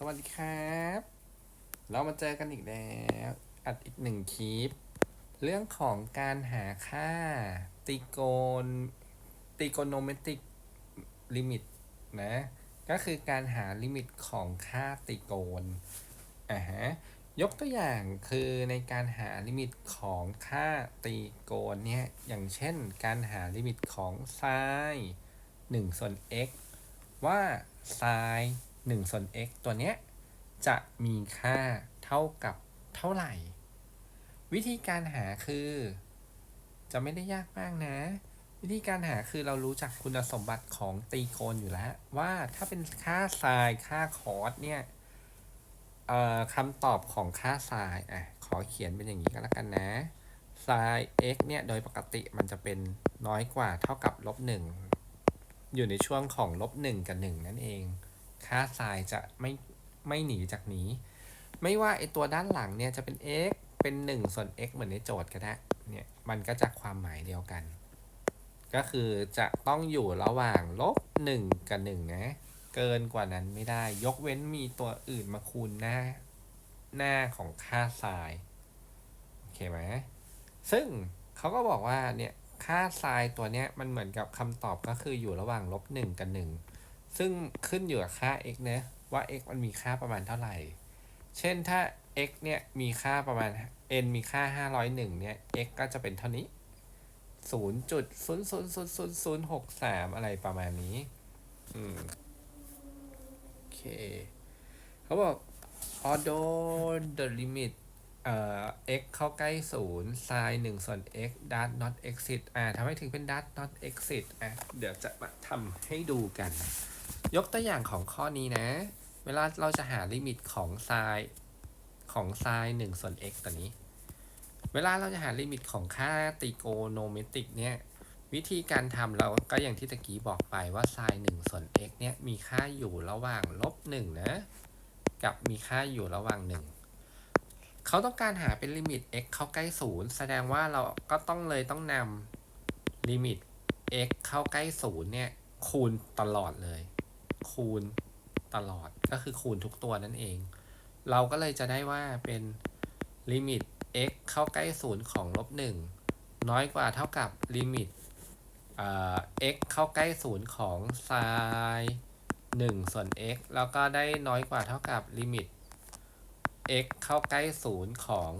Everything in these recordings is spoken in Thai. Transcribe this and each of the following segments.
สวัสดีครับ เรามาเจอกันอีกแล้ว อัดอีกหนึ่งคลิป เรื่องของการหาค่าตีโกนตีโกโนเมตริกลิมิตนะ ก็คือการหาลิมิตของค่าตีโกนอ่าฮะยกตัวอย่างคือในการหาลิมิตของค่าตีโกนเนี่ย อย่างเช่นการหาลิมิตของไซน์1ส่วน x ว่าไซน์ 1ส่วน x ตัวเนี้ยจะมีค่าเท่ากับเท่าไหร่ วิธีการหาคือ จะไม่ได้ยากมากนะ วิธีการหาคือเรารู้จักคุณสมบัติของตรีโกนอยู่แล้ว ว่าถ้าเป็นค่าไซน์ค่าคอสเนี่ยคำตอบของค่าไซน์อะขอเขียนเป็นอย่างนี้ก็แล้วกันนะไซน์ x เนี่ยโดยปกติมันจะเป็นน้อยกว่าเท่ากับลบหนึ่งอยู่ในช่วงของลบหนึ่งกับหนึ่งนั่นเอง ค่าไซน์จะไม่ไม่หนีจากนี้ ไม่ว่าไอตัวด้านหลังเนี่ยจะเป็น x เป็น 1 ส่วน x เหมือนในโจทย์ก็ได้เนี่ยมันก็จะความหมายเดียวกัน ก็คือจะต้องอยู่ระหว่างลบ 1 กับ 1 นะ เกินกว่านั้นไม่ได้ยกเว้นมีตัวอื่นมาคูณหน้า หน้าของค่าไซน์โอเคไหมซึ่งเขาก็บอกว่าเนี่ยค่าไซน์ตัวเนี้ยมันเหมือนกับคำตอบก็คืออยู่ระหว่างลบ 1 กับ 1 ซึ่งขึ้นอยู่กับค่า x นะว่า x มันมีค่าประมาณเท่าไหร่ เช่นถ้า x เนี่ยมีค่าประมาณ n มีค่า 501 เนี่ย x ก็จะเป็นเท่านี้ 0.0000063 อะไรประมาณนี้ อืม โอเค เขาบอก although the limit เอ่อ x เข้าใกล้ศูนย์ sin 1 ส่วน x does not exist อ่าทำให้ถึงเป็น does not exist อะ เดี๋ยวจะมาทำให้ดูกัน ยกตัวอย่างของข้อนี้นะ เวลาเราจะหาลิมิตของ sin ของ sin 1ส่วน x ตัวนี้ เวลาเราจะหาลิมิตของค่าติโกโนเมติกเนี่ย วิธีการทำเราก็อย่างที่ตะกี้บอกไปว่า sin 1ส่วน x เนี่ยมีค่าอยู่ระหว่างลบ1นะ กับมีค่าอยู่ระหว่าง1เขาต้องการหาเป็นลิมิต x เข้าใกล้ศูนย์แสดงว่าเราก็ต้องเลยต้องนำลิมิต x เข้าใกล้ศูนย์เนี่ยคูณตลอดเลย คูณตลอดก็คือคูณทุกตัวนั่นเอง เราก็เลยจะได้ว่าเป็นลิมิต x เข้าใกล้ศูนย์ของลบหนึ่งน้อยกว่าเท่ากับลิมิตเอ่อ x เข้าใกล้ศูนย์ของ sin 1ส่วน x แล้วก็ได้น้อยกว่าเท่ากับลิมิต x เข้าใกล้ศูนย์ของ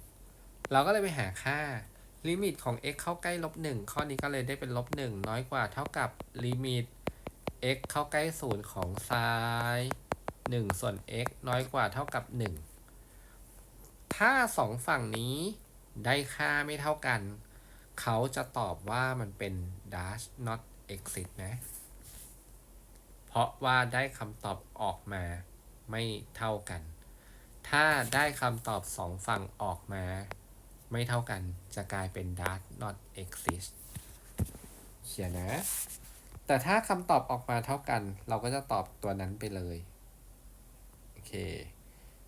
1 เราก็เลยไปหาค่าลิมิตของ x เข้าใกล้ลบ1ข้อนี้ก็เลยได้เป็นลบ1น้อยกว่าเท่ากับลิมิต x เข้าใกล้ศูนย์ของ sin 1ส่วน x น้อยกว่าเท่ากับ 1 ถ้าสองฝั่งนี้ได้ค่าไม่เท่ากัน เขาจะตอบว่ามันเป็น does not exist นะ เพราะว่าได้คำตอบออกมาไม่เท่ากัน ถ้าได้คำตอบสองฝั่งออกมา ไม่เท่ากันจะกลายเป็น does not exist เขียนนะ แต่ถ้าคำตอบออกมาเท่ากัน เราก็จะตอบตัวนั้นไปเลย โอเค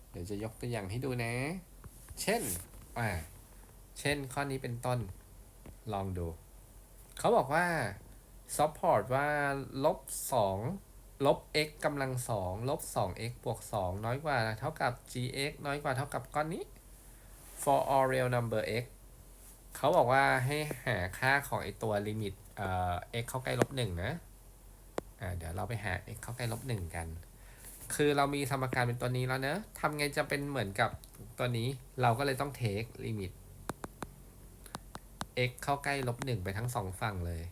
เดี๋ยวจะยกตัวอย่างให้ดูนะ เช่น อ่า เช่นข้อนี้เป็นต้น ลองดู เขาบอกว่า support ว่าลบสองลบ x กำลังสองลบ 2x บวก 2 น้อยกว่าเท่ากับ gx น้อยกว่าเท่ากับก้อนนี้ for all real number x เขาบอกว่าให้หาค่าของไอตัวลิมิต เอ่อ x เข้าใกล้ลบหนึ่งนะอ่าเดี๋ยวเราไปหา x เข้าใกล้ลบหนึ่งกัน คือเรามีสมการเป็นตัวนี้แล้วเนอะทำไงจะเป็นเหมือนกับตัวนี้ เราก็เลยต้อง take ลิมิต x เข้าใกล้ลบหนึ่งไปทั้งสองฝั่งเลย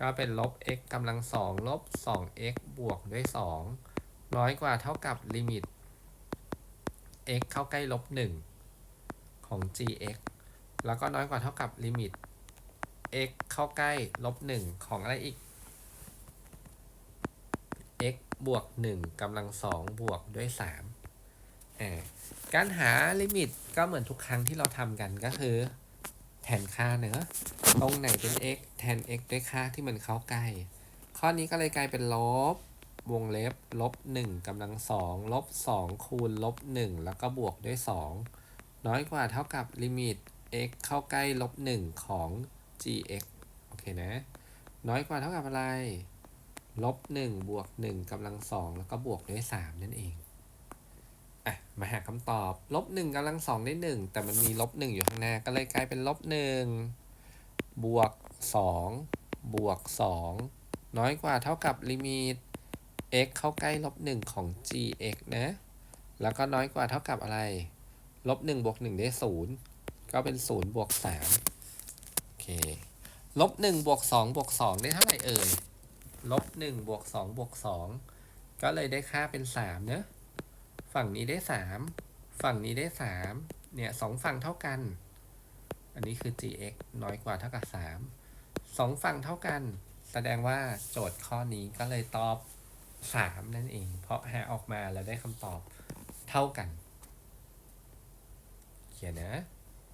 ก็เป็นลบ x กำลังสองลบ 2x บวกด้วย 2 น้อยกว่าเท่ากับลิมิต x เข้าใกล้ลบหนึ่งของ gx แล้วก็น้อยกว่าเท่ากับลิมิต x เข้าใกล้ลบหนึ่งของอะไรอีก x บวก1กำลัง2บวกด้วย3อ่าการหาลิมิตก็เหมือนทุกครั้งที่เราทำกันก็คือ แทนค่าเนอะตรงไหนเป็น x แทน x ด้วยค่าที่มันเข้าใกล้ ข้อนี้ก็เลยกลายเป็นลบวงเล็บลบ1กำลัง2ลบ2คูณลบ1แล้วก็บวกด้วย2น้อยกว่าเท่ากับลิมิต x เข้าใกล้ลบ1ของ gx โอเคนะ น้อยกว่าเท่ากับอะไร ลบหนึ่งบวกหนึ่งกำลังสองแล้วก็บวกด้วยสามนั่นเอง อะ มาหาคำตอบ ลบหนึ่งกำลังสองได้หนึ่งแต่มันมีลบหนึ่งอยู่ข้างหน้า ก็เลยกลายเป็นลบหนึ่งบวกสองบวกสองน้อยกว่าเท่ากับลิมิต x เข้าใกล้ลบหนึ่งของ gx นะ แล้วก็น้อยกว่าเท่ากับอะไร ลบหนึ่งบวกหนึ่งได้ศูนย์ก็เป็นศูนย์บวกสาม เคลบหนึ่งบวกสองบวกสองได้เท่าไหร่เอ่ยลบหนึ่งบวกสองบวกสองก็เลยได้ค่าเป็นสามเนอะฝั่งนี้ได้สามฝั่งนี้ได้สามเนี่ยสองฝั่งเท่ากัน อันนี้คือ gx น้อยกว่าเท่ากับสามสองฝั่งเท่ากัน แสดงว่าโจทย์ข้อนี้ก็เลยตอบสามนั่นเอง เพราะหาออกมาแล้วได้คำตอบเท่ากัน เขียนนะ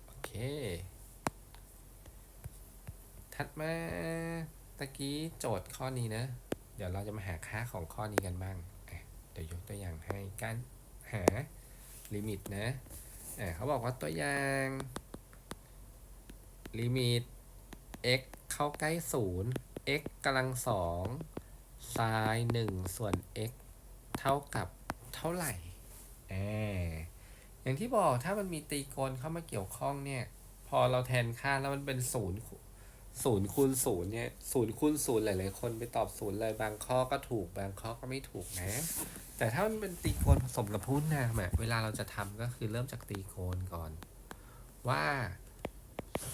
โอเค ถัดมาตะกี้โจทย์ข้อนี้นะ เดี๋ยวเราจะมาหาค่าของข้อนี้กันบ้าง เดี๋ยวยกตัวอย่างให้การหาลิมิตนะเขาบอกว่าตัวอย่างลิมิต x เข้าใกล้ศูนย์ x กำลังสองไซน์หนึ่งส่วน x เท่ากับเท่าไหร่ออย่างที่บอกถ้ามันมีตรีโกณเข้ามาเกี่ยวข้องเนี่ย พอเราแทนค่าแล้วมันเป็นศูนย์ ศูนย์คูณศูนย์เนี่ยศูนย์คูณศูนย์หลายๆคนไปตอบศูนย์เลยบางข้อก็ถูกบางข้อก็ไม่ถูกนะ แต่ถ้ามันเป็นตรีโกณผสมกับพูดนามอะเวลาเราจะทำก็คือเริ่มจากตรีโกณก่อน ว่า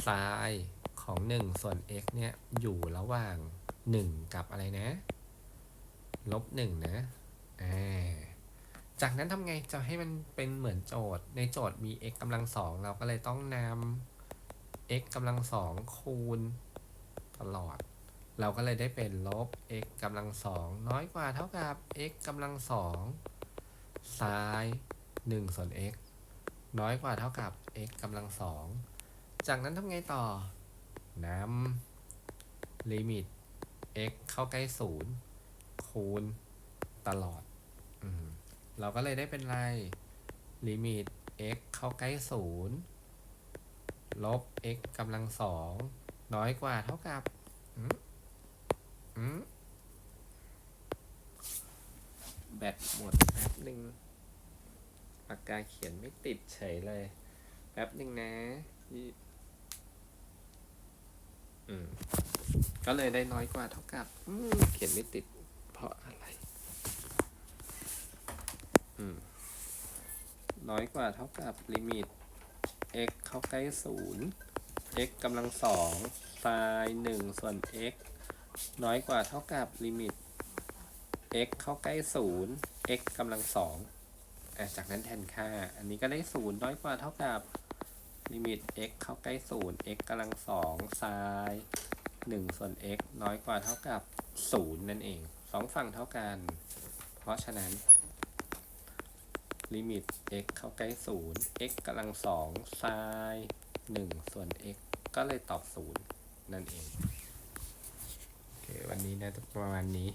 ไซน์ของหนึ่งส่วน x เนี่ย อยู่ระหว่างหนึ่งกับอะไรนะ ลบหนึ่งนะอ่าจากนั้นทำไงจะให้มันเป็นเหมือนโจทย์ ในโจทย์มี x กำลังสองเราก็เลยต้องนำ x กำลังสองคูณ ตลอด เราก็เลยได้เป็นลบ x กำลังสองน้อยกว่าเท่ากับ x กำลังสองซ้ายหนึ่งส่วน x น้อยกว่าเท่ากับ x กำลังสองจากนั้นทำไงต่อนำลิมิต x เข้าใกล้ศูนย์คูณตลอดอเราก็เลยได้เป็นไรลิมิต x เข้าใกล้ศูนย์ลบ x กำลังสอง น้อยกว่าเท่ากับอืมอืมแบตหมดแป๊บหนึ่งปากกาเขียนไม่ติดเฉยเลย แป๊บหนึ่งนะอืมก็เลยได้น้อยกว่าเท่ากับเขียนไม่ติด เพราะอะไร อืม น้อยกว่าเท่ากับลิมิต x เข้าใกล้ศูนย์ x กำลังสองไซน์หนึ่งส่วน x น้อยกว่าเท่ากับลิมิต x เข้าใกล้ศูนย์ x กำลังสองอะจากนั้นแทนค่า อันนี้ก็ได้ศูนย์น้อยกว่าเท่ากับลิมิต x เข้าใกล้ศูนย์ x กำลังสองไซน์หนึ่งส่วน x น้อยกว่าเท่ากับศูนย์นั่นเองสองฝั่งเท่ากัน เพราะฉะนั้น ลิมิต x เข้าใกล้ศูนย์ x กำลังสองไซน์หนึ่งส่วน x ก็เลยตอบศูนย์นั่นเองโอเควันนี้นะประมาณนี้